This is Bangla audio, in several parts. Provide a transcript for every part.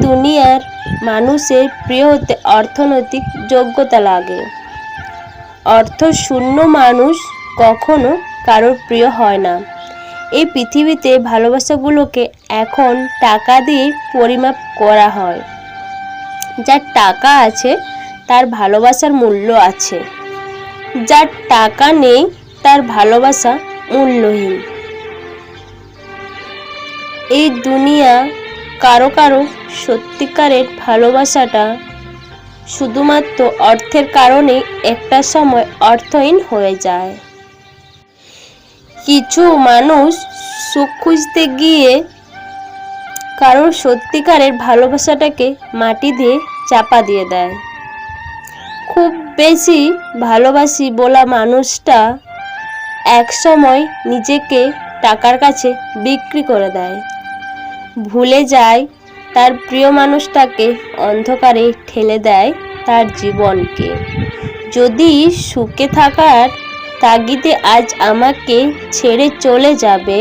দুনিয়ার মানুষের প্রিয় অর্থনৈতিক যোগ্যতা লাগে। অর্থ শূন্য মানুষ কখনো কারোর প্রিয় হয় না। এই পৃথিবীতে ভালোবাসাগুলোকে এখন টাকা দিয়ে পরিমাপ করা হয়। যার টাকা আছে, তার ভালোবাসার মূল্য আছে। যার টাকা নেই, তার ভালোবাসা মূল্যহীন। এই দুনিয়া কারও কারও সত্যিকারের ভালোবাসাটা শুধুমাত্র অর্থের কারণে একটা সময় অর্থহীন হয়ে যায়। কিছু মানুষ সুখ খুঁজতে গিয়ে কারোর সত্যিকারের ভালোবাসাটাকে মাটি দিয়ে চাপা দিয়ে দেয়। খুব বেশি ভালোবাসি বলা মানুষটা এক সময় নিজেকে টাকার কাছে বিক্রি করে দেয়। ভুলে যায় তার প্রিয় মানুষটাকে অন্ধকারে ঠেলে দেয় তার জীবনকে। যদি সুখে থাকার তাগিদে আজ আমাকে ছেড়ে চলে যাবে,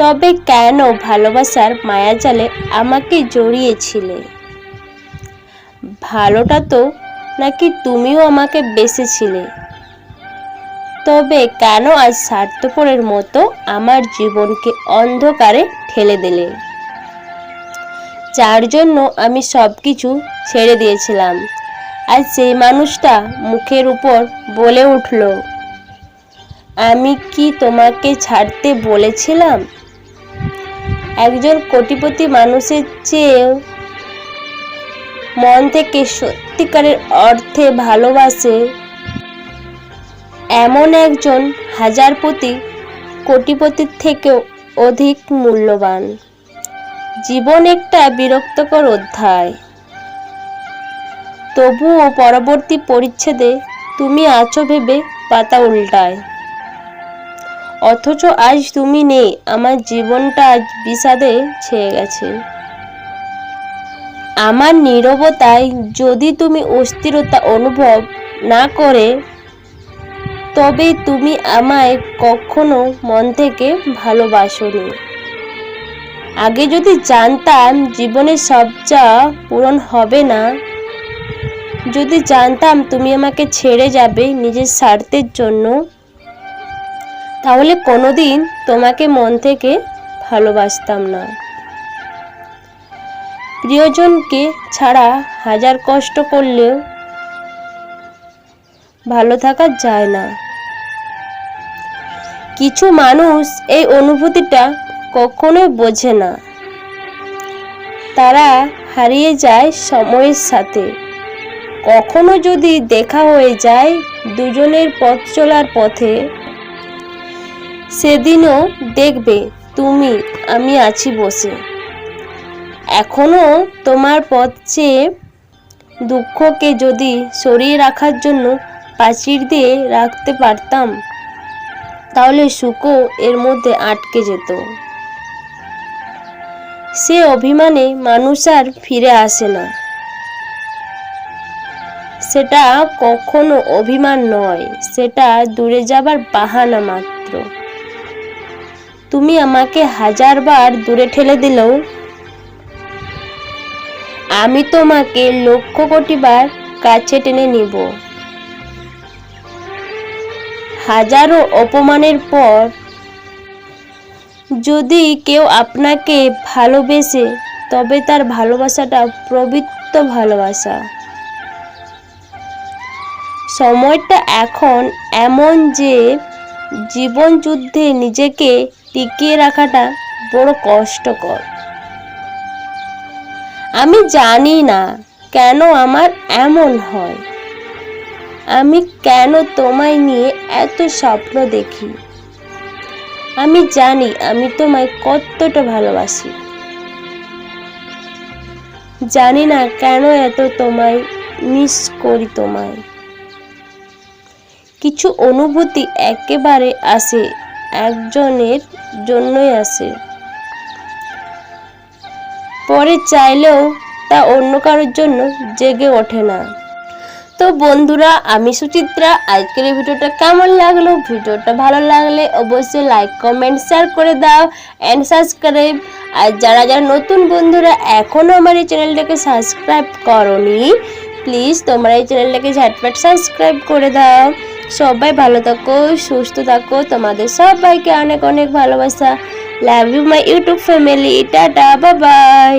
তবে কেন ভালোবাসার মায়াজালে আমাকে জড়িয়েছিলে? ভালোটা তো নাকি তুমিও আমাকে বেসেছিলে তবে কেন আজ স্বার্থপরের মতো আমার জীবনকে অন্ধকারে ঠেলে দিলে? যার জন্য আমি সব কিছু ছেড়ে দিয়েছিলাম। আর সেই মানুষটা মুখের উপর বলে উঠল, আমি কি তোমাকে ছাড়তে বলেছিলাম? একজন কোটিপতি মানুষের চেয়েও মন থেকে সত্যিকারের অর্থে ভালোবাসে এমন একজন হাজারপতি কোটিপতির থেকেও অধিক মূল্যবান। জীবন একটা বিরক্তকর অধ্যায়। তবুও পরবর্তী পরিচ্ছেদে তুমি আছো ভেবে পাতা উল্টায়। অথচ আজ তুমি নেই, আমার জীবনটা আজ বিষাদে ছেয়ে গেছে। আমার নীরবতায় যদি তুমি অস্থিরতা অনুভব না করে, তবে তুমি আমায় কখনো মন থেকে ভালোবাসোনি। আগে যদি জানতাম জীবনের সব যা পূরণ হবে না, যদি জানতাম তুমি আমাকে ছেড়ে যাবে নিজের স্বার্থের জন্য, তাহলে কোনোদিন তোমাকে মন থেকে ভালোবাসতাম না। প্রিয়জনকে ছাড়া হাজার কষ্ট করলেও ভালো থাকা যায় না। কিছু মানুষ এই অনুভূতিটা কখনোই বোঝে না। তারা হারিয়ে যায় সময়ের সাথে। কখনো যদি দেখা হয়ে যায় দুজনের পথ চলার পথে, সেদিনও দেখবে, তুমি, আমি আছি বসে। এখনও তোমার পথ চেয়ে দুঃখকে যদি সরিয়ে রাখার জন্য প্রাচীর দিয়ে রাখতে পারতাম, তাহলে সুখও এর মধ্যে আটকে যেত। সে অভিমানে মানুষ আর ফিরে আসে না। সেটা কখনো অভিমান নয়, সেটা দূরে যাবার বাহানা মাত্র। তুমি আমাকে হাজারবার দূরে ঠেলে দিলেও আমি তোমাকে লক্ষ কোটি বার কাছে টেনে নিব। হাজারো অপমানের পর যদি কেউ আপনাকে ভালোবেসে, তবে তার ভালোবাসাটা পবিত্র ভালোবাসা। সময়টা এখন এমন যে জীবন যুদ্ধে নিজেকে টিকিয়ে রাখাটা বড় কষ্টকর। আমি জানি না কেন আমার এমন হয়। আমি কেন তোমায় নিয়ে এত স্বপ্ন দেখি? আমি জানি, আমি তোমায় কতটা ভালোবাসি। জানি না কেন এত তোমায় মিস করি তোমায়। কিছু অনুভূতি একেবারে আসে, একজনের জন্যই আসে। পরে চাইলেও তা অন্য কারোর জন্য জেগে ওঠে না। তো বন্ধুরা, আমি সুচিত্রা। আজকের এই ভিডিওটা কেমন লাগল? ভিডিওটা ভালো লাগলে অবশ্যই লাইক কমেন্ট শেয়ার করে দাও অ্যান্ড সাবস্ক্রাইব আর যারা যারা নতুন বন্ধুরা এখনও আমার এই চ্যানেলটাকে সাবস্ক্রাইব করনি প্লিজ তোমরা এই চ্যানেলটাকে ঝটপট সাবস্ক্রাইব করে দাও। সবাই ভালো থাকো, সুস্থ থাকো। তোমাদের সবাইকে অনেক অনেক ভালোবাসা। Love you my YouTube family tata bye